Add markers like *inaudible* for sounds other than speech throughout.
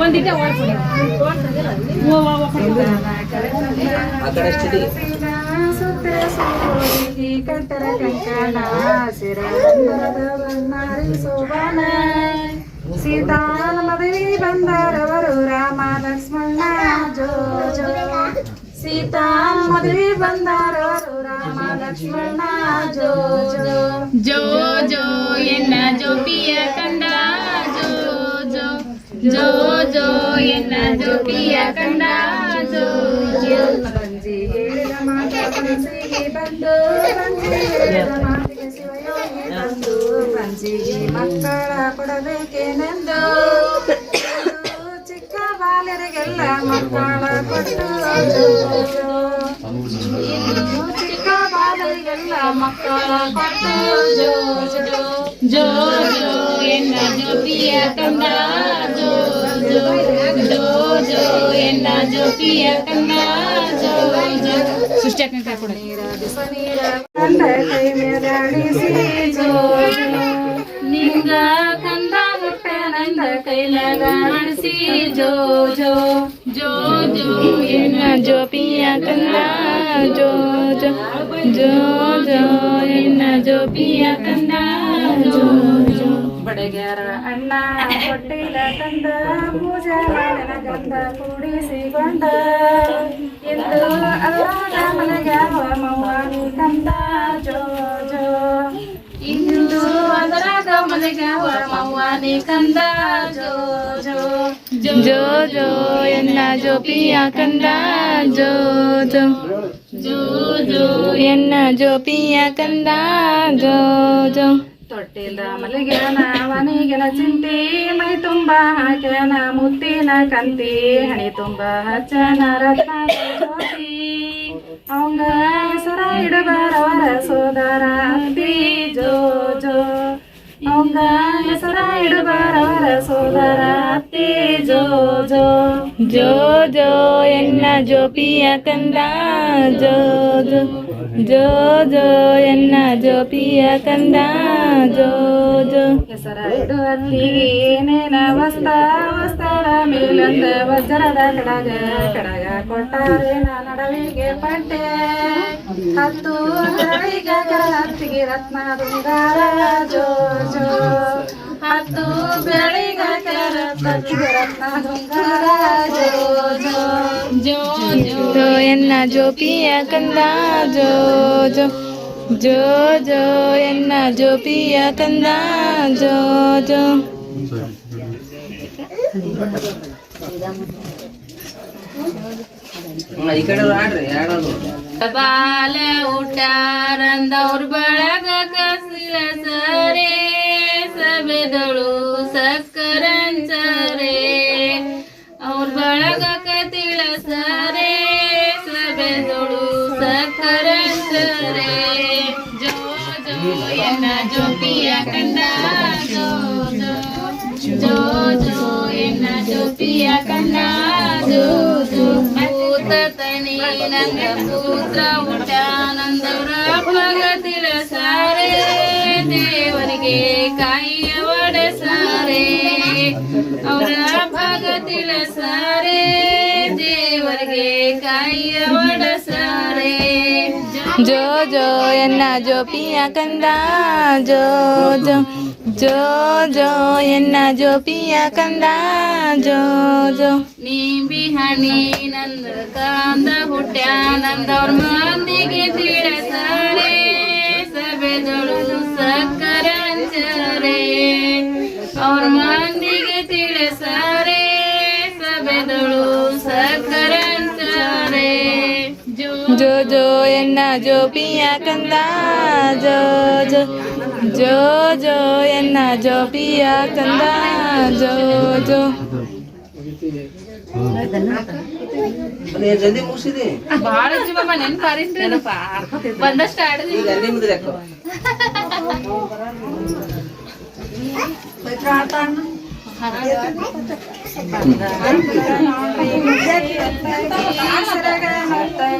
ಒಂದಿಟ ಓಡ್ಕೊಡಿ ಆ ಕಡೆ ಅಷ್ಟಿಡಿ ಸುತ್ತರ ಸೂರಿಗೆ ಕಟ್ಟರ ಕಂಕಣ ಸಿರಂದರದ ಬನ್ನಾರಿ ಶೋಭಾನ ಸೀತಾನ ಮದುವೆ ಬಂದರವರು ರಾಮ ಲಕ್ಷ್ಮಣ ಜೋ ಜೋ ಸೀತಾನ ಮದುವೆ ಬಂದರವರು ರಾಮ ಲಕ್ಷ್ಮಣ ಜೋ ಜೋ ಜೋ ಜೋ ಎನ್ನ ಜೋಪಿಯ ಕಂದ ಜೋ ಜೋ ಜೋ ಜೋ ಎನ್ನ ಜೋಪಿಯ ಕಂದ ಜೋ ಜೋ ಬಂಜಿ ಹೇಳಿದ ಮಾತ ಮನಸ್ಸಿಗೆ ಬಂದು ಬಂಜಿ ಹೇಳಿದ ಮಾತಿಗೆ ಶಿವಯೋಗಿ ಬಂದು ಬಂಜಿಗೆ ಮಕ್ಕಳ ಕೊಡಬೇಕೇನೆಂದು ಚಿಕ್ಕ ಬಾಲರಿಗೆಲ್ಲ ಮಕ್ಕಳ ಕೊಟ್ಟು ಇನ್ನು ಚಿಕ್ಕ ಬಾಲರಿಗೆಲ್ಲ ಮಕ್ಕಳ ಕೊಟ್ಟು ಜೋ ಜೋ ಜೋ ಜೋ ಎನ್ನ ಜೋಪಿಯ ಕಂದ ಜೋ ಜೋ ಜೋ ಜೋ ಎನ್ನ ಜೋಪಿಯ ಕಂದ ಜೋ ಜೋ ಸೃಷ್ಟಿ ಕೈ ಕೊಡ ಕಂದ ಕೈ ಮೇಲಾಡಿಸಿ ಜೋ ಜೋ ನಿಂಗ ಕಂದ ಮುಟ್ಟೆ ನಂದ ಕೈಲಾಡಿಸಿ ಜೋ ಜೋ ಜೋ ಜೋ ಎನ್ನ ಜೋಪಿಯ ಕಂದ ಜೋ ಜೋ ಜೋ ಜೋ ಎನ್ನ ಜೋಪಿಯ ಕಂದ ಜೋ ಜೋ ಬಡಗ್ಯಾರ ಅಣ್ಣ ಹೊಟ್ಟಿಲ ತಂದ ಪೂಜೆ ಮಾಡಿನ ಗಂಧ ಕೂಡಿಸಿಕೊಂಡ ಎಂದು ಅದರಾಗ ಮನೆಗ್ಯಾವ ಮೌವಾನಿ ಕಂದ ಜೋ ಜೋ ಇಂದು ಅದರಾಗ ಮನೆಗ್ಯಾವ ಮವ್ವಾನಿ ಕಂದ ಜೋ ಜೋ ಜೋ ಜೋ ಎನ್ನ ಜೋಪಿಯ ಕಂದ ಜೋ ಜೋ ಜೋ ಜೋ ಎನ್ನ ಜೋಪಿಯ ಕಂದ ಜೋ ಜೋ ತೊಟ್ಟಿಲ ಮಲಗ್ಯಾನ ಮನೆಗೆನ ಚಿಂತಿ ಮೈ ತುಂಬ ಹಾಕ್ಯಾನ ಮುತ್ತಿನ ಕಂತಿ ಹಣಿ ತುಂಬ ಹಚ್ಚನ ರತ್ನ ಜ್ಯೋತಿ ಅವಂಗ ಹೆಸರ ಇಡಬಾರವರ ಸೋದರ ಅತ್ತಿ ಜೋ ಜೋ ಅವಂಗ ಹೆಸರ ಇಡಬಾರವರ ಜೋ ಜೋ. ಜೋ ಜೋ ಎನ್ನ ಜೋಪಿಯ ಕಂದ ಜೋ ಜೋ. ಜೋ ಜೋ ಎನ್ನ ಜೋಪಿಯ ಕಂದ ಜೋ ಜೋ. ಹೆಸರ ಇಡುವಲ್ಲಿ ಏನೇನ ವಸ್ತ ವಸ್ತರ ಮೇಲಂದ ವಜ್ರದ ಕಡಗ ಕಡಗ ಕೊಟ್ಟಾರೆ ನಡವಿಗೆ ಪಟ್ಟೆ. ಹತ್ತು ಕರಳಿಗ ಕರ ಹತ್ತಿಗೆ ರತ್ನ ದುಂಗಾರ ಜೋ ಜೋ ಹತ್ತು ಬೆಳಿಗ ಕರ ಹತ್ತಿಗೆ ರತ್ನ ದುಂಗಾರ ಜೋ ಜೋ ಜೋ ಜೋ ಎನ್ನ ಜೋಪಿಯ ಕಂದ ಜೋ ಜೋ ಜೋ ಜೋ ಎನ್ನ ಜೋಪಿಯ ಕಂದ ಜೋ ಜೋ ಈ ಕಡೆ ಆಡ್ರಿ ಯಾರಾದ್ರು ಬಾಲ ಊಟಾರಂದವ್ರ ಬಳಗ ಕಸಿಲ ಸರೇ ಸಬೆದಳು ಸಕ್ಕರಂಚರೇ ಅವ್ರ ಬಳಗ ಕತಿಳ ಸರೇ ಸಬೆದಳು ಸಕ್ಕರಂಚರೇ ಜೋ ಜೋ ಎನ್ನ ಜೋಪಿಯ ಕಂದ ಜೋ ಜೋ ಜೋ ಜೋ ಎನ್ನ ಜೋಪಿಯ ಕಂದ ಜೋ ತಣಿ ನಂದ ಪುತ್ರ ಹುಟ್ಟಾನಂದವ್ರ ಪ್ರಗತಿರ ಸಾರೇ ದೇವರಿಗೆ ಕಾಯಿಯ ಒಡೆಸಾರೆ ಅವರ ಭಗತಿಳ ಸಾರೇ ದೇವರಿಗೆ ಕಾಯಿಯ ಒಡೆಸಾರೆ ಜೋ ಜೋ ಎನ್ನ ಜೋಪಿಯ ಕಂದ ಜೋ ಜೋ ಜೋ ಜೋ ಎನ್ನ ಜೋಪಿಯ ಕಂದ ಜೋ ಜೋ ನೀ ಬಿಹಣಿ ನಂದ ಕಾಂದ ಹುಟ್ಟ್ಯಾನಂದವ್ರ ಮಂದಿಗೆ ತಿಳಿಸಾರೆ ಸಭೆದಳು ಸಕ್ಕರಂಚರೆ ಅವ್ರ ಮಂದಿಗೆ ತಿಳಿಸಾರೆ ಸಭೆದಳು ಸಕ್ಕರಂಚರೆ ಜೋ ಜೋ ಎನ್ನ ಜೋಪಿಯ ಕಂದ ಜೋ ಜೋ ಜೋ ಜೋ ಎನ್ನ ಜೋಪಿಯ ಕಂದ ಜೋ ಜೋ. ಬಾಳ ಜೀವಮ್ಮ ಬಂದಷ್ಟ ಆಡಿದ್ವಿ ಲೆಕ್ಕ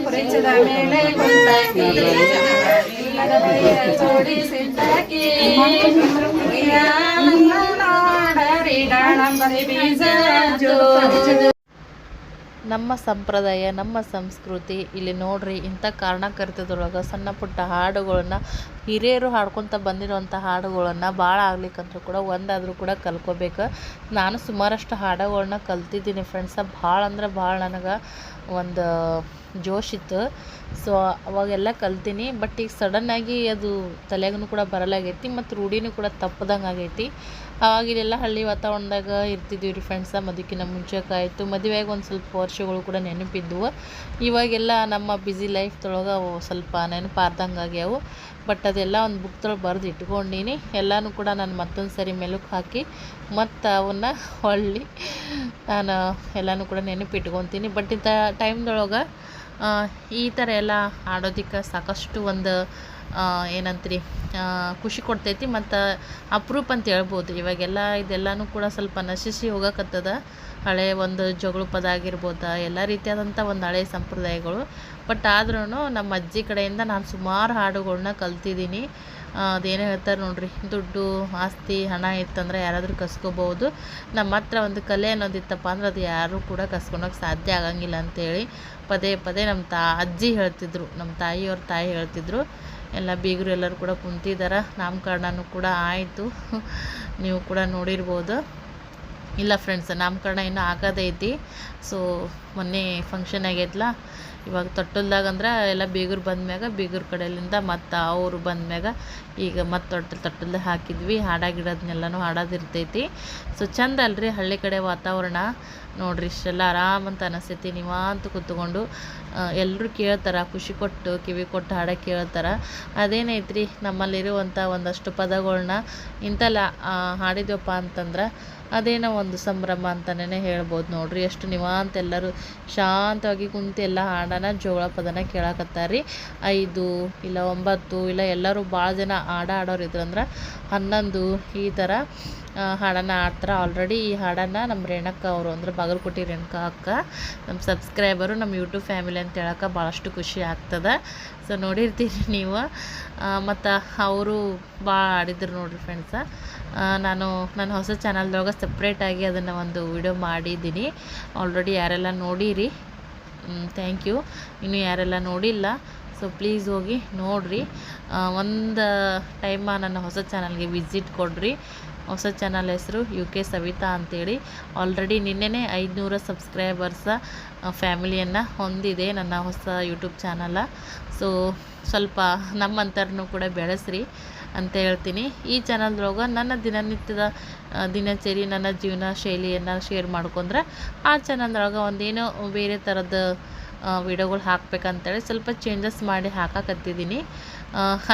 ಕುರಿಚದ ಮೇಲೆ ಕುಂತಾಕಿ ಜೋಡಿಸಿದ್ದಾಕಿ ನೋಡರಿ ಡಾಳಂಬರಿ ಬೀಜ ಜೋ ಜೋ ನಮ್ಮ ಸಂಪ್ರದಾಯ, ನಮ್ಮ ಸಂಸ್ಕೃತಿ, ಇಲ್ಲಿ ನೋಡ್ರಿ ಇಂಥ ಕಾರಣಕರ್ತದೊಳಗೆ ಸಣ್ಣ ಪುಟ್ಟ ಹಾಡುಗಳನ್ನ ಹಿರಿಯರು ಹಾಡ್ಕೊತ ಬಂದಿರುವಂಥ ಹಾಡುಗಳನ್ನು ಭಾಳ ಆಗ್ಲಿಕ್ಕಂದ್ರೂ ಕೂಡ ಒಂದಾದರೂ ಕೂಡ ಕಲ್ಕೋಬೇಕು. ನಾನು ಸುಮಾರಷ್ಟು ಹಾಡುಗಳನ್ನ ಕಲ್ತಿದ್ದೀನಿ ಫ್ರೆಂಡ್ಸ ಭಾಳ ಅಂದ್ರೆ ಭಾಳ ನನಗೆ ಒಂದು ಜೋಶ್ ಇತ್ತು. ಸೊ ಅವಾಗೆಲ್ಲ ಕಲ್ತೀನಿ ಬಟ್ ಈಗ ಸಡನ್ನಾಗಿ ಅದು ತಲೆಗೂ ಕೂಡ ಬರಲಾಗೈತಿ, ಮತ್ತು ರೂಢಿನೂ ಕೂಡ ತಪ್ಪದಂಗೆ ಆಗೈತಿ ಅವಾಗಿಲ್ಲೆಲ್ಲ ಹಳ್ಳಿ ವಾತಾವರಣದಾಗ ಇರ್ತಿದ್ವಿ ರೀ ಫ್ರೆಂಡ್ಸ ಮುಂಚೆ ಕಾಯಿತು ಮಧ್ಯಾಹ್ನ ಒಂದು ಸ್ವಲ್ಪ ವರ್ಷಗಳು ಕೂಡ ನೆನಪಿದ್ದವು ಇವಾಗೆಲ್ಲ ನಮ್ಮ ಬ್ಯುಸಿ ಲೈಫ್ದೊಳಗೆ ಅವು ಸ್ವಲ್ಪ ನೆನಪಾರ್ದಂಗೆ ಆಗ್ಯಾವು ಬಟ್ ಅದೆಲ್ಲ ಒಂದು ಬುಕ್ದೊಳಗೆ ಬರೆದು ಇಟ್ಕೊಂಡೀನಿ. ಎಲ್ಲನೂ ಕೂಡ ನಾನು ಮತ್ತೊಂದು ಸರಿ ಮೆಲುಕು ಹಾಕಿ ಮತ್ತು ಅವನ್ನ ಹೊಳ್ಳಿ ನಾನು ಎಲ್ಲನೂ ಕೂಡ ನೆನಪಿಟ್ಕೊತೀನಿ ಬಟ್ ಇಂಥ ಟೈಮ್ದೊಳಗೆ ಈ ಥರ ಎಲ್ಲ ಆಡೋದಕ್ಕೆ ಸಾಕಷ್ಟು ಒಂದು ಏನಂತೀರಿ? ಖುಷಿ ಕೊಡ್ತೈತಿ ಮತ್ತು ಅಪರೂಪ ಅಂತ ಹೇಳ್ಬೋದು. ಇವಾಗೆಲ್ಲ ಇದೆಲ್ಲನೂ ಕೂಡ ಸ್ವಲ್ಪ ನಶಿಸಿ ಹೋಗಕತ್ತದ. ಹಳೆ ಒಂದು ಜಗಳ ಪದ ಆಗಿರ್ಬೋದು, ಎಲ್ಲ ರೀತಿಯಾದಂಥ ಒಂದು ಹಳೆ ಸಂಪ್ರದಾಯಗಳು. ಬಟ್ ಆದ್ರೂ ನಮ್ಮ ಅಜ್ಜಿ ಕಡೆಯಿಂದ ನಾನು ಸುಮಾರು ಹಾಡುಗಳನ್ನ ಕಲ್ತಿದ್ದೀನಿ. ಅದೇನು ಹೇಳ್ತಾರೆ ನೋಡ್ರಿ, ದುಡ್ಡು, ಆಸ್ತಿ, ಹಣ ಇತ್ತಂದ್ರೆ ಯಾರಾದರೂ ಕಸ್ಕೋಬೋದು. ನಮ್ಮ ಹತ್ರ ಒಂದು ಕಲೆ ಅನ್ನೋದಿತ್ತಪ್ಪ ಅಂದ್ರೆ ಅದು ಯಾರೂ ಕೂಡ ಕಸ್ಕೊಳಕ್ಕೆ ಸಾಧ್ಯ ಆಗಂಗಿಲ್ಲ ಅಂತೇಳಿ ಪದೇ ಪದೇ ನಮ್ಮ ತಾ, ಅಜ್ಜಿ ಹೇಳ್ತಿದ್ರು ನಮ್ಮ ತಾಯಿಯವ್ರ ತಾಯಿ ಹೇಳ್ತಿದ್ರು. ಎಲ್ಲ ಬೀಗರು ಎಲ್ಲರೂ ಕೂಡ ಕುಂತಿದ್ದಾರೆ ನಾಮಕರಣನೂ ಕೂಡ ಆಯಿತು. ನೀವು ಕೂಡ ನೋಡಿರ್ಬೋದು. ಇಲ್ಲ ಫ್ರೆಂಡ್ಸ್ ನಾಮಕರಣ ಇನ್ನೂ ಆಗೋದೈತಿ ಸೊ ಮೊನ್ನೆ ಫಂಕ್ಷನ್ ಆಗೈತ್ಲ ಇವಾಗ ತೊಟ್ಟಲ್ದಾಗ ಅಂದ್ರೆ ಎಲ್ಲ ಬೀಗರು ಬಂದ್ಮ್ಯಾಗ ಬೀಗರ ಕಡೆಯಿಂದ ಮತ್ತು ಅವರು ಬಂದ್ಮ್ಯಾಗ ಈಗ ಮತ್ತು ತೊಟ್ಟಲ್ ತೊಟ್ಟಲ್ದಾಗ ಹಾಕಿದ್ವಿ. ಹಾಡ ಗಿಡದ್ನೆಲ್ಲನೂ ಹಾಡೋದಿರ್ತೈತಿ. ಸೊ ಚಂದ ಅಲ್ರಿ ಹಳ್ಳಿ ಕಡೆ ವಾತಾವರಣ. ನೋಡ್ರಿ ಇಷ್ಟೆಲ್ಲ ಆರಾಮಂತ ಅನಿಸ್ತೈತಿ. ನೀವಂತ ಕೂತ್ಕೊಂಡು ಎಲ್ಲರೂ ಕೇಳ್ತಾರೆ, ಖುಷಿ ಕೊಟ್ಟು, ಕಿವಿ ಕೊಟ್ಟು ಹಾಡ ಕೇಳ್ತಾರೆ. ಅದೇನೈತ್ರಿ ನಮ್ಮಲ್ಲಿರುವಂಥ ಒಂದಷ್ಟು ಪದಗಳನ್ನ ಇಂಥಲ್ಲ ಹಾಡಿದ್ವಪ್ಪ ಅಂತಂದ್ರೆ ಅದೇನೋ ಒಂದು ಸಂಭ್ರಮ ಅಂತಲೇ ಹೇಳ್ಬೋದು ನೋಡಿರಿ. ಎಷ್ಟು ನಿವಾಂತ ಎಲ್ಲರೂ ಶಾಂತವಾಗಿ ಕುಂತು ಎಲ್ಲ ಹಾಡನ ಜೋಳ ಪದನ ಕೇಳಕತ್ತಾರ. ಐದು ಇಲ್ಲ ಒಂಬತ್ತು ಇಲ್ಲ ಎಲ್ಲರೂ ಭಾಳ ಜನ ಹಾಡ ಆಡೋರು ಇದ್ರಂದ್ರೆ ಹನ್ನೊಂದು ಈ ಥರ ಹಾಡನ್ನು ಹಾಡ್ತಾರೆ ಆಲ್ರೆಡಿ ಈ ಹಾಡನ್ನು ನಮ್ಮ ರೇಣಕ್ಕ ಅವರು ಅಂದ್ರೆ ಬಾಗಲಕೋಟೆ ರೇಣುಕ ಅಕ್ಕ ನಮ್ಮ ಸಬ್ಸ್ಕ್ರೈಬರು ನಮ್ಮ ಯೂಟ್ಯೂಬ್ ಫ್ಯಾಮಿಲಿ ಅಂತ ಹೇಳಕ್ಕೆ ಭಾಳಷ್ಟು ಖುಷಿ ಆಗ್ತದೆ. ಸೊ ನೋಡಿರ್ತೀರಿ ನೀವು. ಮತ್ತು ಅವರು ಭಾಳ ಆಡಿದ್ರು ನೋಡಿರಿ ಫ್ರೆಂಡ್ಸ ನಾನು ನನ್ನ ಹೊಸ ಚಾನಲ್ದೊಳಗೆ ಸಪ್ರೇಟಾಗಿ ಅದನ್ನು ಒಂದು ವಿಡಿಯೋ ಮಾಡಿದ್ದೀನಿ. ಆಲ್ರೆಡಿ ಯಾರೆಲ್ಲ ನೋಡಿರಿ? ಥ್ಯಾಂಕ್ ಯು ಇನ್ನು ಯಾರೆಲ್ಲ ನೋಡಿಲ್ಲ ಸೊ ಪ್ಲೀಸ್ ಹೋಗಿ ನೋಡಿರಿ. ಒಂದು ಟೈಮ ನನ್ನ ಹೊಸ ಚಾನಲ್ಗೆ ವಿಸಿಟ್ ಕೊಡ್ರಿ. ಹೊಸ ಚಾನಲ್ ಹೆಸರು ಯು ಕೆ ಸವಿತಾ ಅಂತೇಳಿ. ಆಲ್ರೆಡಿ ನಿನ್ನೆನೇ ಐದುನೂರ ಸಬ್ಸ್ಕ್ರೈಬರ್ಸ ಫ್ಯಾಮಿಲಿಯನ್ನು ಹೊಂದಿದೆ ನನ್ನ ಹೊಸ ಯೂಟ್ಯೂಬ್ ಚಾನಲ. ಸೊ ಸ್ವಲ್ಪ ನಮ್ಮಂಥರನ್ನು ಕೂಡ ಬೆಳೆಸ್ರಿ ಅಂತ ಹೇಳ್ತೀನಿ. ಈ ಚಾನಲ್ದೊಳಗೆ ನನ್ನ ದಿನನಿತ್ಯದ ದಿನಚರಿ, ನನ್ನ ಜೀವನ ಶೈಲಿಯನ್ನು ಶೇರ್ ಮಾಡ್ಕೊಂಡ್ರೆ ಆ ಚಾನಲ್ದೊಳಗೆ ಒಂದೇನೋ ಬೇರೆ ಥರದ ವಿಡಿಯೋಗಳು ಹಾಕ್ಬೇಕಂತೇಳಿ ಸ್ವಲ್ಪ ಚೇಂಜಸ್ ಮಾಡಿ ಹಾಕಕತ್ತಿದ್ದೀನಿ.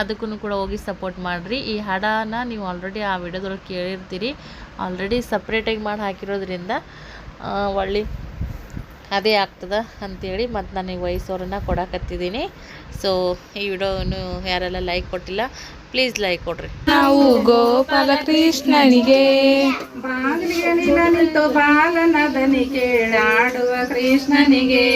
ಅದಕ್ಕೂ ಕೂಡ ಹೋಗಿ ಸಪೋರ್ಟ್ ಮಾಡಿರಿ. ಈ ಹಾಡನ್ನ ನೀವು ಆಲ್ರೆಡಿ ಆ ವಿಡಿಯೋದೊಳಗೆ ಕೇಳಿರ್ತೀರಿ. ಆಲ್ರೆಡಿ ಸಪ್ರೇಟಾಗಿ ಮಾಡಿ ಹಾಕಿರೋದ್ರಿಂದ ಒಳ್ಳೆ ಅದೇ ಆಗ್ತದೆ ಅಂಥೇಳಿ ಮತ್ತು ನನಗೆ ವಯಸ್ಸವ್ರನ್ನ ಕೊಡಕತ್ತಿದ್ದೀನಿ. ಸೊ ಈ ವಿಡಿಯೋನು ಯಾರೆಲ್ಲ ಲೈಕ್ ಕೊಟ್ಟಿಲ್ಲ ಪ್ಲೀಸ್ ಲೈಕ್ ಕೊಡ್ರಿ. ನಾವು ಗೋಪಾಲ ಕೃಷ್ಣನಿಗೆ ಬಾಗಿಲಿಯಲ್ಲಿ ಬಾಲನದನಿ ಕೇಳಾಡುವ ಕೃಷ್ಣನಿಗೆ.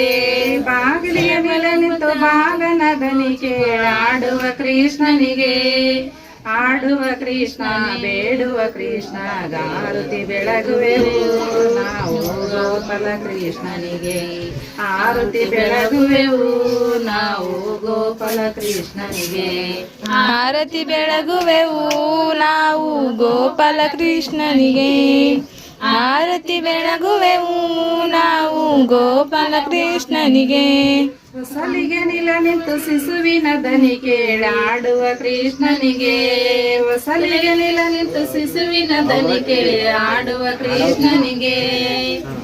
ಬಾಗಿಲಿಯ ಮೇಲೆ ನಿಂತು ಬಾಲನದನಿ ಕೇಳಾಡುವ ಕೃಷ್ಣನಿಗೆ. ಆಡುವ ಕೃಷ್ಣ, ಬೇಡುವ ಕೃಷ್ಣ ಗಾರುತಿ ಬೆಳಗುವೆವು ನಾವು ಗೋಪಾಲ ಕೃಷ್ಣನಿಗೆ ಆರುತಿ ಬೆಳಗುವೆವು ನಾವು ಗೋಪಾಲ ಕೃಷ್ಣನಿಗೆ ಆರತಿ ಬೆಳಗುವೆವು ನಾವು ಗೋಪಾಲ ಕೃಷ್ಣನಿಗೆ ಆರತಿ ಬೆಳಗುವೆವು ನಾವು ಗೋಪಾಲ ಕೃಷ್ಣನಿಗೆ. ಹೊಸಲಿಗೆ ನಿಲ ನಿಂತು ಶಿಶುವಿನ ದನಿ ಕೇಳಾಡುವ ಕೃಷ್ಣನಿಗೆ. ಹೊಸಲಿಗೆ ನಿಲ ನಿಂತು ಶಿಶುವಿನ ದನಿ ಕೇಳಾಡುವ ಕೃಷ್ಣನಿಗೆ.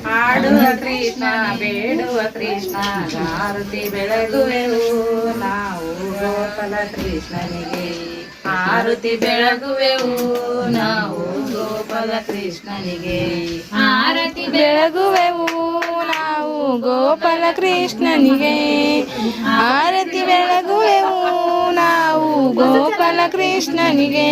ಆಡುವ ಕೃಷ್ಣ, ಬೇಡುವ ಕೃಷ್ಣ, ಆರತಿ ಬೆಳಗುವೆವು ನಾವು ಗೋಪಾಲ ಕೃಷ್ಣನಿಗೆ. ಆರತಿ ಬೆಳಗುವೆವು ನಾವು ಗೋಪಾಲ ಕೃಷ್ಣನಿಗೆ. ಆರತಿ ಬೆಳಗುವೆವು ನಾವು ಗೋಪಾಲ ಕೃಷ್ಣನಿಗೆ. ಆರತಿ ಬೆಳಗುವೆವು ನಾವು ಗೋಪಾಲ ಕೃಷ್ಣನಿಗೆ.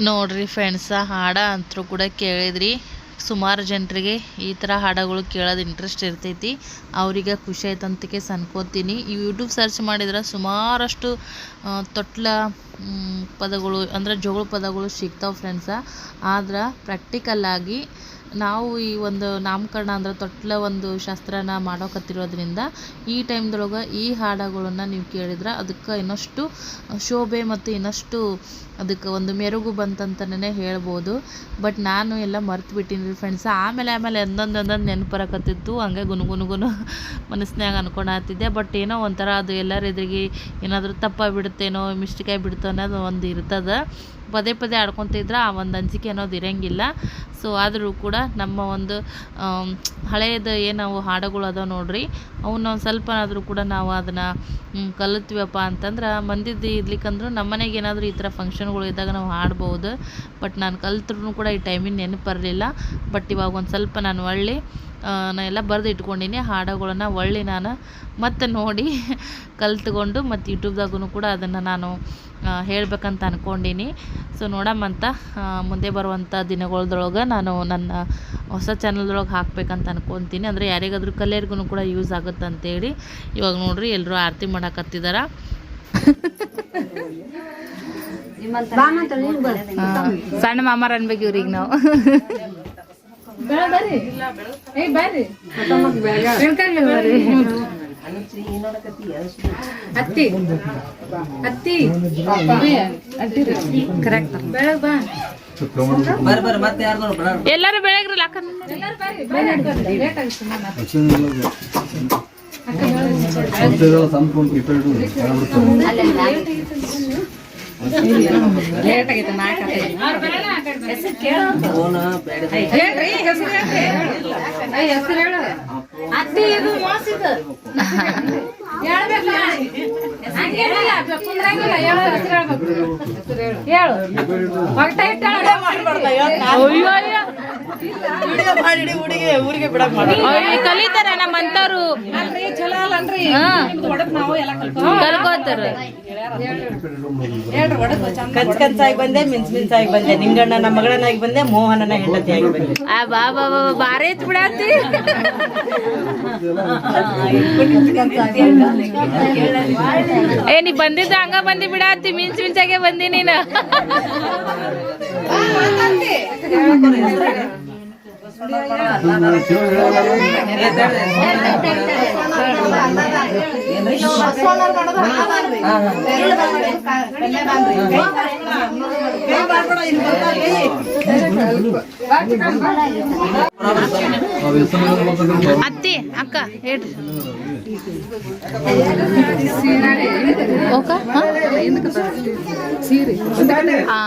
ನೋಡ್ರಿ ಫ್ರೆಂಡ್ಸ ಹಾಡ ಅಂತರೂ ಕೂಡ ಕೇಳಿದ್ರಿ. ಸುಮಾರು ಜನರಿಗೆ ಈ ಥರ ಹಾಡುಗಳು ಕೇಳೋದು ಇಂಟ್ರೆಸ್ಟ್ ಇರ್ತೈತಿ. ಅವರಿಗೆ ಖುಷಿ ಆಯ್ತಂತಕ್ಕೆ ಅನ್ಕೋತೀನಿ ಈ ಯೂಟ್ಯೂಬ್ ಸರ್ಚ್ ಮಾಡಿದ್ರೆ ಸುಮಾರಷ್ಟು ತೊಟ್ಲ ಪದಗಳು, ಅಂದರೆ ಜೋಗಳ ಪದಗಳು ಸಿಗ್ತಾವೆ ಫ್ರೆಂಡ್ಸ ಆದ್ರೆ ಪ್ರಾಕ್ಟಿಕಲ್ಲಾಗಿ ನಾವು ಈ ಒಂದು ನಾಮಕರಣ ಅಂದ್ರೆ ತೊಟ್ಲ ಒಂದು ಶಾಸ್ತ್ರನ ಮಾಡೋಕತ್ತಿರೋದ್ರಿಂದ ಈ ಟೈಮ್ದೊಳಗೆ ಈ ಹಾಡುಗಳನ್ನು ನೀವು ಕೇಳಿದ್ರೆ ಅದಕ್ಕೆ ಇನ್ನಷ್ಟು ಶೋಭೆ ಮತ್ತು ಇನ್ನಷ್ಟು ಅದಕ್ಕೆ ಒಂದು ಮೆರುಗು ಬಂತಂತನೇ ಹೇಳ್ಬೋದು. ಬಟ್ ನಾನು ಎಲ್ಲ ಮರ್ತು ಬಿಟ್ಟಿನಿ ಫ್ರೆಂಡ್ಸ್ ಆಮೇಲೆ ಆಮೇಲೆ ಒಂದೊಂದು ಒಂದೊಂದು ನೆನಪು ಹಂಗೆ ಗುನುಗುನುಗುನು ಮನಸ್ಸಿನಾಗ ಅನ್ಕೊಳತ್ತಿದ್ದೆ ಬಟ್ ಏನೋ ಒಂಥರ ಅದು ಎಲ್ಲರ ಎದುರಿಗೆ ಏನಾದರೂ ತಪ್ಪಾಗ್ಬಿಡುತ್ತೇನೋ ಮಿಸ್ಟೇಕ್ ಬಿಡ್ತು ಅನ್ನೋದು ಒಂದು ಇರ್ತದೆ. ಪದೇ ಪದೇ ಆಡ್ಕೊತಿದ್ರೆ ಆ ಒಂದು ಅಂಜಿಕೆ ಅನ್ನೋದು ಇರೋಂಗಿಲ್ಲ. ಸೊ ಆದರೂ ಕೂಡ ನಮ್ಮ ಒಂದು ಹಳೆಯದು ಏನು ಹಾಡುಗಳು ಅದಾವೆ ನೋಡ್ರಿ. ಅವನ್ನ ಒಂದು ಸ್ವಲ್ಪನಾದರೂ ಕೂಡ ನಾವು ಅದನ್ನು ಕಲಿತ್ವಪ್ಪ ಅಂತಂದ್ರೆ ಮಂದಿದ್ದು ಇರ್ಲಿಕ್ಕಂದ್ರೂ ನಮ್ಮ ಮನೆಗೆ ಏನಾದರೂ ಈ ಥರ ಫಂಕ್ಷನ್ಗಳು ಇದ್ದಾಗ ನಾವು ಹಾಡ್ಬೋದು. ಬಟ್ ನಾನು ಕಲ್ತ್ರೂ ಕೂಡ ಈ ಟೈಮಿನ ನೆನಪು ಬರಲಿಲ್ಲ. ಬಟ್ ಇವಾಗ ಒಂದು ಸ್ವಲ್ಪ ನಾನು ಒಳ್ಳೆ ನಾ ಎಲ್ಲ ಬರೆದು ಇಟ್ಕೊಂಡೀನಿ. ಹಾಡುಗಳನ್ನ ಒಳ್ಳೆ ನಾನು ಮತ್ತೆ ನೋಡಿ ಕಲ್ತ್ಕೊಂಡು ಮತ್ತು ಯೂಟ್ಯೂಬ್ದಾಗೂ ಕೂಡ ಅದನ್ನು ನಾನು ಹೇಳಬೇಕಂತ ಅಂದ್ಕೊಂಡೀನಿ ಸೊ ನೋಡಮ್ಮಂತ ಮುಂದೆ ಬರುವಂಥ ದಿನಗಳದೊಳಗೆ ನಾನು ನನ್ನ ಹೊಸ ಚಾನಲ್ದೊಳಗೆ ಹಾಕ್ಬೇಕಂತ ಅನ್ಕೊತೀನಿ. ಅಂದರೆ ಯಾರಿಗಾದ್ರೂ ಕಲಿಯರ್ಗೂ ಕೂಡ ಯೂಸ್ ಆಗುತ್ತೆ ಅಂತೇಳಿ ಇವಾಗ ನೋಡ್ರಿ ಎಲ್ಲರೂ ಆರತಿ ಮಾಡಕತ್ತಿದಾರ. ಸಣ್ಣ ಮಾಮಾರ ಅನ್ಬೇಕು ಇವ್ರಿಗೆ ನಾವು. ಏ ಬರ್ರಿ. ಬೆಳ್ಕಂಡ್ಲೆ ಬರ್ರಿ. ಅತ್ತಿ. ಅತ್ತಿ. ಕರೆಕ್ಟ್ ಬೆಳಗ್ ಬಾ. ಎಲ್ಲರೂ ಬೆಳಗ್ರಲ್ಲ ಅಕ್ಕ. ಸಂಪೂರ್ಣ *laughs* ಲೇಟ್ ಆಗೈತೆ ನಾಲ್ಕು ಬೇಡ ಹೇಳ್ರಿ ಹೆಸರು ಹೇಳ್ರಿ ಹೆಸರು ಹೇಳು. ಅತ್ತಿ ಇದು ಮೋಸಿದು ಹೇಳ್ಬೇಕು ಹಂಗೇನಿಲ್ಲ ಕುಂದ್ರಂಗಿಲ್ಲ ಹೇಳು. ಹೆಸರು ಹೇಳ್ಬೇಕು ಹೇಳು ಹೊಟ್ಟೆ ಇಟ್ಟಾಳ ಕಲಿತಾರ ನಮ್ಮಂತವ್ರು ಚಲೋ ಅಲ್ಲನ್ರಿ ಒಡಕ್ ನಾವು ಎಲ್ಲ ಕಲ್ಕೋತಾರ. ಕಂಚ್ ಕಂಚಾಗಿ ಬಂದೆ ಮಿಂಚ್ ಮಿಂಚಾಗಿ ಬಂದೆ. ನಿಂಗಣ್ಣನ ಮಗಳನಾಗಿ ಬಂದೆ ಮೋಹನನ ಬಂದೆ. ಆ ಬಾ ಬಾ ಬಾರಿ ಏ ನೀ ಬಂದಿದ್ದ ಹಂಗ ಬಂದಿ ಬಿಡತ್ತಿ ಮಿಂಚ್ ಮಿಂಚಾಗೆ ಬಂದಿ ನೀನು. Gracias. ಅತ್ತಿ ಅಕ್ಕ ಹೇಳ್ರಿ ಓಕ ಹಾ? ಆ.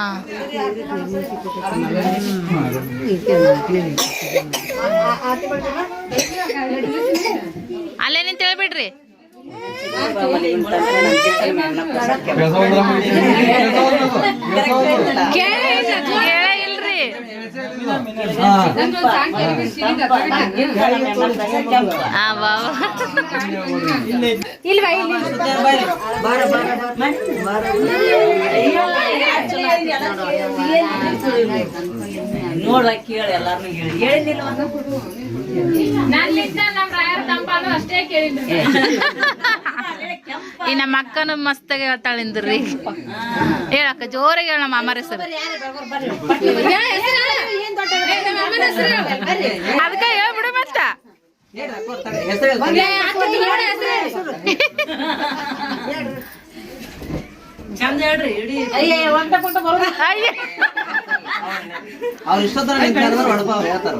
ಅಲ್ಲೇ ನಿಂತ ಹೇಳ್ಬಿಡ್ರಿ. ಕೇಳೇ ಇಲ್ರಿ ನೋಡ ಕೇಳ ಎಲ್ಲಾರು ಹೇಳಿ ಹೇಳಿದಿಲ್ಲ ನನ್ನಿಂದ ನಮ್ಮ ರಾಯರ ಅಷ್ಟೇ ಕೇಳಿದ್ರಿ ಈ ನಮ್ಮ ಅಕ್ಕನು ಮಸ್ತಾಗಿ ಹೇಳ್ತಾಳಿಂದ್ರಿ. ಹೇಳಕ್ಕ ಜೋರಾಗಿ ಹೇಳ ನಮ್ಮ ಅಮ್ಮರ ಹೆಸರು. ಅದಕ್ಕೆ ಹೇಳ್ಬಿಡು ಮತ್ತ. ಚಂದ ಹೇಳ್ರಿ ಇಡೀ ಅಯ್ಯ. ಅವ್ರು ಇಷ್ಟೊತ್ತರ ಹೇಳ್ತಾರ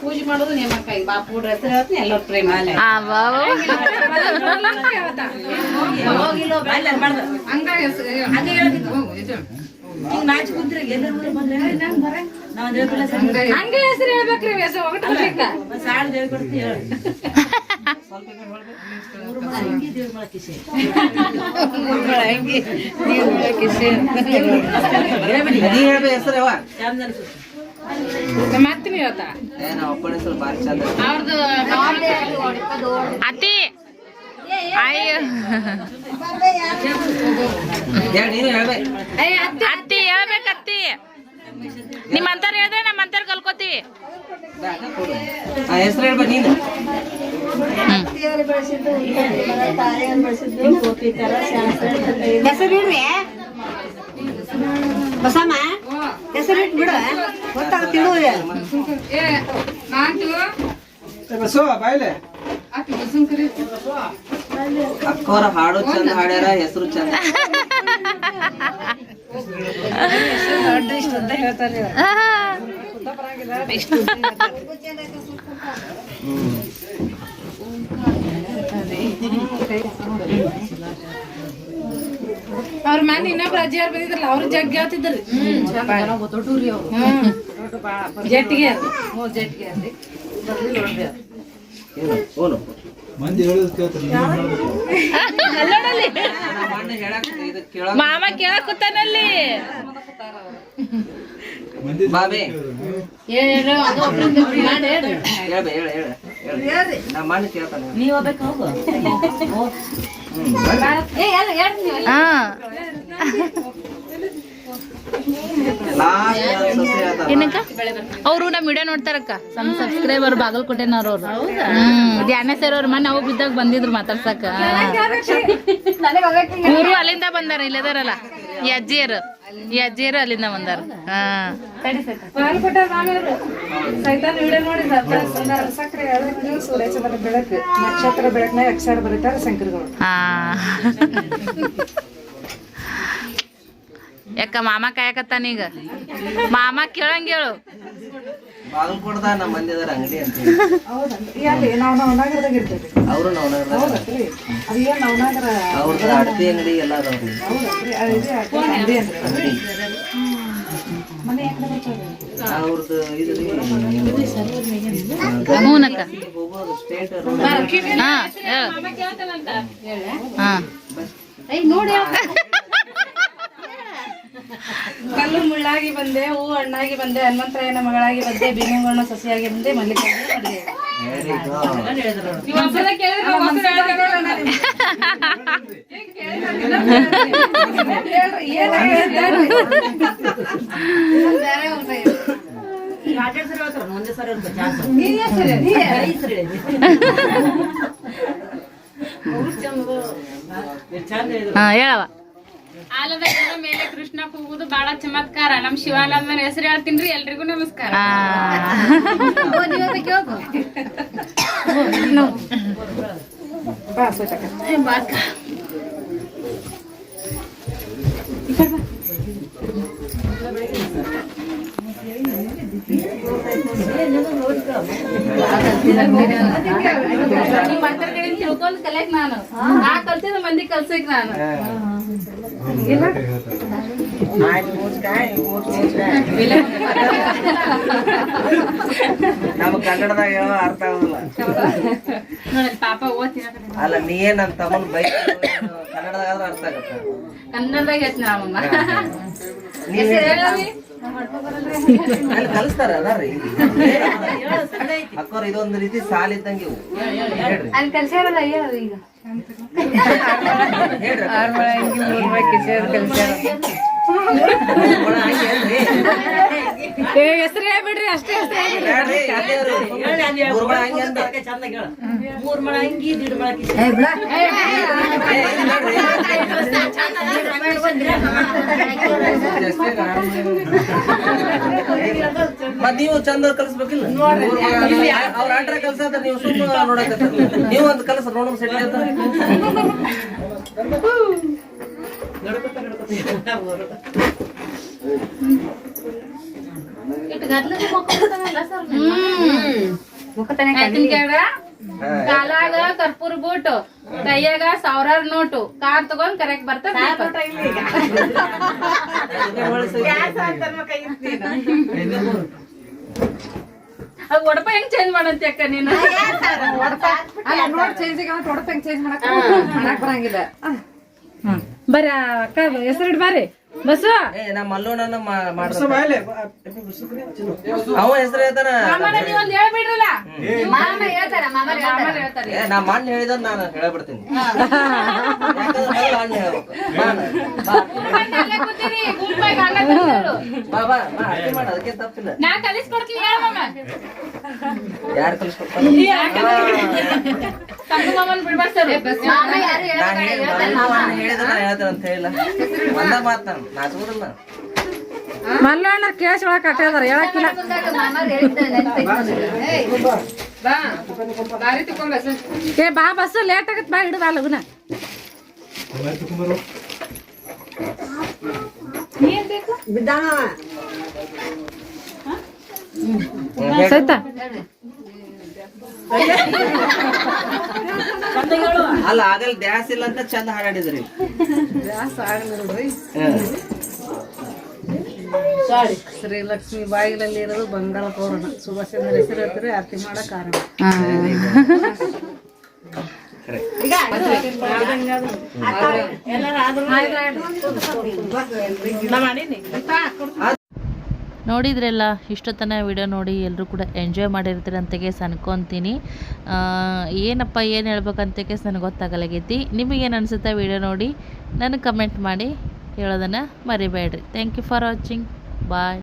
ಪೂಜೆ ಮಾಡೋದು ನೇಮಕ ಬಾಪುಡ್ರ ಹೆಸರು ಹೇಳ್ತೀನಿ ಎಲ್ಲರೂ ಪ್ರೇಮ ಆ ವಾವ್. ಹಂಗ ಹೆಸರು ಹಂಗೆ ಹೇಳ್ತಿದ್ದು ಹೋಗು, ಇದು. ನಾಚ್ ಕುಂತ್ರಿ ಎಲ್ಲರೂ ಬಂದ್ರೆ ದೇವ್ರ ಹಂಗೆ ಹೆಸರು ಹೇಳ್ಬೇಕ್ರಿ ಹೆಸರು ಒಗಟ್ ಬರ್ಲಿಕ್ಕ ಸಾಲ ದೇವ್ ಕೊಡ್ತಿ ಹೇಳು ನೀ ಹೇಳ್ಬೇಕು ಹೆಸರು ಯಾವ ಚಂದ ಅನ್ಸುತ್ತೆ ನಮ್ಮ ಅತ್ತಿನಿ ಇವತ್ತ ಅವ್ರದ್ದು ಅತ್ತಿ ಅಯ್ಯೋ ಹೇಳಿ ನೀನು ಹೇಳ್ಬೇಕು ಅತ್ತಿ ಹೇಳ್ಬೇಕು ಅತ್ತಿ ನಿಮ್ಮಂತಾರ ಹೇಳಿದ್ರೆ ನಮ್ಮಂತಾರ ಕಲ್ಕೋತೀವಿ. ಆ ಹೆಸರು ಹೇಳ್ಬೇಕು ನೀನು. ಹೆಸರಿಡ್ರಿ ಬಸಮ್ಮ ಹೆಸರಿಟ್ ಬಿಡು. ಗೊತ್ತಾಗ ತಿಳುವ ಅಕ್ಕವರ ಹಾಡು ಚಂದ ಹಾಡ್ಯಾರ ಹೆಸರು ಚಂದ. *laughs* ಅವ್ರ ಮನೆ ಇನ್ನೊಬ್ರು ಅಜ್ಜಿಯಾರ್ ಬಂದಿದ್ರಲ್ಲ ಅವ್ರು ಜಗ್ಗಿ ಹೇಳ್ತಿದ್ರಿ ಜಟ್ಟಿಗೆ ಏನು ಓನು ಮಂದಿ ಹೇಳೋದು ಕೇಳ್ತಾರೆ. ಮಾಮ ಕೇಳಕ್ ಕೂತಾನಲ್ಲಿ. ಮಂದಿ ಬಾಬಿ. ಹೇಳು ಅದು ಒಬ್ರಿಂದ ಒಬ್ರು ಮಾಡಿ ಹೇಳ್ರಿ. ಹೇಳ್ಬೆ ಹೇಳ ಹೇಳ ಹೇಳ. ನಮ್ಮ ಮಣ್ಣು ಕೇಳ್ತಾನೆ. ನೀವ್ ಹೋಗ್ಬೇಕು ಹೋಗು. ಏ ಎಲ್ಲ ಹೇಳ್ರಿ ನೀವು. ಹಾ. ಲಾಸ್ಟ್ ಸೊಸೆ ಹೇಳ್ತಾರ ಏನಕ್ಕ? ಅವರು ನಮ್ಮ ವಿಡಿಯೋ ನೋಡ್ತಾರಕ್ಕ. ಸಮ್ ಸಬ್ಸ್ಕ್ರೈಬರ್ ಬಾಗಲಕೋಟೆನವ್ರು ಅವ್ರು. ಹ್ಮ್ ಧ್ಯಾನ ಸರ್ ಅವ್ರ ಮನೆ ನಾವು ಬಿದ್ದಾಗ ಬಂದಿದ್ರು ಮಾತಾಡ್ಸಕ್ಕ. ಇವರು ಅಲ್ಲಿಂದ ಬಂದಾರ ಇಲ್ಲದಾರಲ್ಲ ಈ ಅಜ್ಜಿಯರು. ಈ ಅಜ್ಜಿಯರು ಅಲ್ಲಿಂದ ಬಂದಾರ. ಹಾ. ಬಾಗಲಕೋಟೆ ರಾಮೇರು. ಸೈತಾನ್ ವಿಡಿಯೋ ನೋಡಿ ಬರ್ತಾರೆ. ಸಕ್ಕರೆ ಎಳೆನೀರು ಸೂರ್ಯಚಂದ್ರ ಬೆಳಕು ನಕ್ಷತ್ರ ಬೆಳಕಿನ ಅಕ್ಷರ ಬರೀತಾರ ಶಂಕರಗಳು. ಹಾ. ಯಾಕ ಮಾಮ ಕಾಯಕತ್ತಾನ ಈಗ? ಮಾಮ ಕೇಳಂಗೇಳು. ಬಾಗಲ್ಕೋಟದ ನಮ್ಮ ಮಂದಿ ಅದಾರ ಅಂಗಡಿ ಅಂತ ಹೌದನ್ರಿ. ಅಲ್ಲಿ ನಾವು ನವನಾಗರದಾಗ ಅವರು ನಾವು ಹೌದನ್ರಿ. ಅದು ಏನ್ ನವನಾಗರ ಅವ್ರದ್ದು ಅಡತಿ ಅಂಗಡಿ ಎಲ್ಲ ಅದಾವ್ರಿ. ಹೌದನ್ರಿ. ಅದು ಇದೆ ಅಂಗಡಿ ಅಂದ್ರೆ. ಅಂಗಡಿ. ಮನೆ ಯಾಕೆ ಬರ್ತದೆ. ಅವ್ರದ್ದು ಇದು ರೀ. ಹ್ಞೂನಕ್ಕ ಹೋಗೋದು ಸ್ಟೇಟ್ ಹಾ ಹೇಳು. ಹಾ. ಕಲ್ಲು ಮುಳ್ಳಾಗಿ ಬಂದೆ ಹೂ ಹಣ್ಣಾಗಿ ಬಂದೆ ಹನುಮಂತರಾಯನ ಮಗಳಾಗಿ ಬಂದೆ ಭೀಮಂಗಣ್ಣ ಸಸಿಯಾಗಿ ಬಂದೆ ಹಾ ಹೇಳವ ಆಲದ ಮೇಲೆ ಕೃಷ್ಣ ಕೂಗುದು ಬಹಳ ಚಮತ್ಕಾರ. ನಮ್ ಶಿವಾನಂದನ ಹೆಸರು ಹೇಳ್ತೀನಿ ಎಲ್ರಿಗೂ ನಮಸ್ಕಾರ. ತಿಳ್ಕೊಂಡ್ ಕಲಿಯಕ್ ನಾನು. ನಾ ಕಲ್ಸಿದ ಮಂದಿ ಕಲ್ಸಕ್ ನಾನು. ನಮ್ಮ ಕನ್ನಡದಾಗ ಯಾವ ಅರ್ಥ ಆಗಲ್ಲ ನೋಡಿ ಪಾಪ ಓದ್ತೀನಿ ಅಲ್ಲ ನೀ ಏನ್ ನನ್ನ ತಮ್ಮನ್ ಬೈಕ್ ಕನ್ನಡದಾಗ ಅರ್ಥ ಆಗತ್ತ? ಕನ್ನಡದಾಗ ಹೇಳ್ತೀನಿ ಅಲ್ಲಿ ಕಲಿಸ್ತಾರ ಅದಾರ್ರಿ. ಅಕ್ಕೋರ್ ಇದೊಂದು ರೀತಿ ಸಾಲ ಇದ್ದಂಗೆ ಇವು. ಹೇಳ್ರಿ. ಅಲ್ಲಿ ಕಲ್ಸ್ಯಾರಲ್ಲ ಹೇಳು ಈಗ. ಹೇಳ್ರಿ. ಗುಣ ಹಂಗೆ. ಮೂರ್ ಗುಣ ಹಂಗೆ ಕಲ್ಸ್ಯಾರ. ಮಳ ಹಿಂಗಿ ಅಷ್ಟೇ. ಮತ್ ನೀವು ಚಂದ ಕಲ್ಸ್ಬೇಕಿಲ್ಲ ಅವ್ರ ಆಟ ಕಲ್ಸದ ನೀವು ಸುಮ್ಮ ನೋಡಕ ನೀವು ಒಂದು ಕಲಸ ನೋಡೋಣ ಸೆಟ್ ಹೇಳ್ತೀನಿ ಕೇಳ್ರ? ಕಾಲಾಗ ಕರ್ಪೂರ್ ಬೂಟು ಕೈಯಾಗ ಸಾವಿರಾರು ನೋಟು ಕಾರ್ ತಗೊಂಡ್ ಕರೆಕ್ಟ್ ಬರ್ತಾರ ಹೆಂಗ್ ಚೇಂಜ್ ಮಾಡಂತ ಅಕ್ಕ ನೀನು ಬರ. ಚೇಂಜ್ ಮಾಡಕ್ ಬರಂಗಿಲ್ಲ ಬರ್ರಿ ಆ ಅಕ್ಕ ಹೆಸರಿಡ್ ಬರ್ರಿ ಏ ನಮ್ಮ ಮಾಡ್ತಾರೆ ಅವ ಹೆಸರು ಹೇಳ್ತಾನ? ನೀವೊಂದ್ ಹೇಳ್ಬಿಡ್ರಲ್ಲ. ಮಾಮ ಹೇಳ್ತಾರ ಮಾಮ ಹೇಳ್ತಾರ. ಏ ನಾ ಮಣ್ಣು ಹೇಳಿದ ನಾನು ಹೇಳ್ಬಿಡ್ತೀನಿ ನಾ ಕಲಿಸ್ಕೊಡ್ತೀನಿ ಹೇಳ ಯಾರು ಕಲಿಸ್ಕೊಡ್ತಾರ? ಅಂತ ಹೇಳಿಲ್ಲ ಒಂದ ಮಾತು ನಾನು ಮಲ್ಲಣ್ಣ ಕೇಸ್ ಒಳಗ್ ಕಟ್ಟದಾರ ಹೇಳಕ್ಕಿಲ್ಲ. ಏ ಬಾ ಬಸ್ಸು ಲೇಟ್ ಆಗತ್ ಬಾ ಹಿಡಿದ ಲಗುನ. ಸೈತ ಅಲ್ಲ ಆಗಲ್ ದ್ಯಾಸ್ ಇಲ್ಲ ಅಂತ ಚಂದ ಹಾಡಾಡಿದ್ರಿ. ಶ್ರೀಲಕ್ಷ್ಮಿ ಬಾಗಿಲಲ್ಲಿ ಇರೋದು ಬಂಗಾಳ ಪೌರಣ ಸುಭಾಷ್ ಚಂದ್ರ ಹೆಸರು ಹೇಳ್ತಾರೆ ಆರತಿ ಮಾಡೋ ಕಾರಣ ನೋಡಿದ್ರಲ್ಲ ಇಷ್ಟೊತ್ತನ ವಿಡಿಯೋ ನೋಡಿ ಎಲ್ಲರೂ ಕೂಡ ಎಂಜಾಯ್ ಮಾಡಿರ್ತೀರ ಅಂತಗೇಸ್ ಅನ್ಕೊತೀನಿ ಆ, ಏನಪ್ಪ ಏನು ಹೇಳ್ಬೇಕಂತಕ್ಕೆ ನನಗೆ ಗೊತ್ತಾಗಲಾಗೈತಿ ನಿಮಗೇನು ಅನಿಸುತ್ತೆ ವಿಡಿಯೋ ನೋಡಿ ನನಗೆ ಕಮೆಂಟ್ ಮಾಡಿ ಹೇಳೋದನ್ನು ಮರಿಬೇಡ್ರಿ. Thank you for watching bye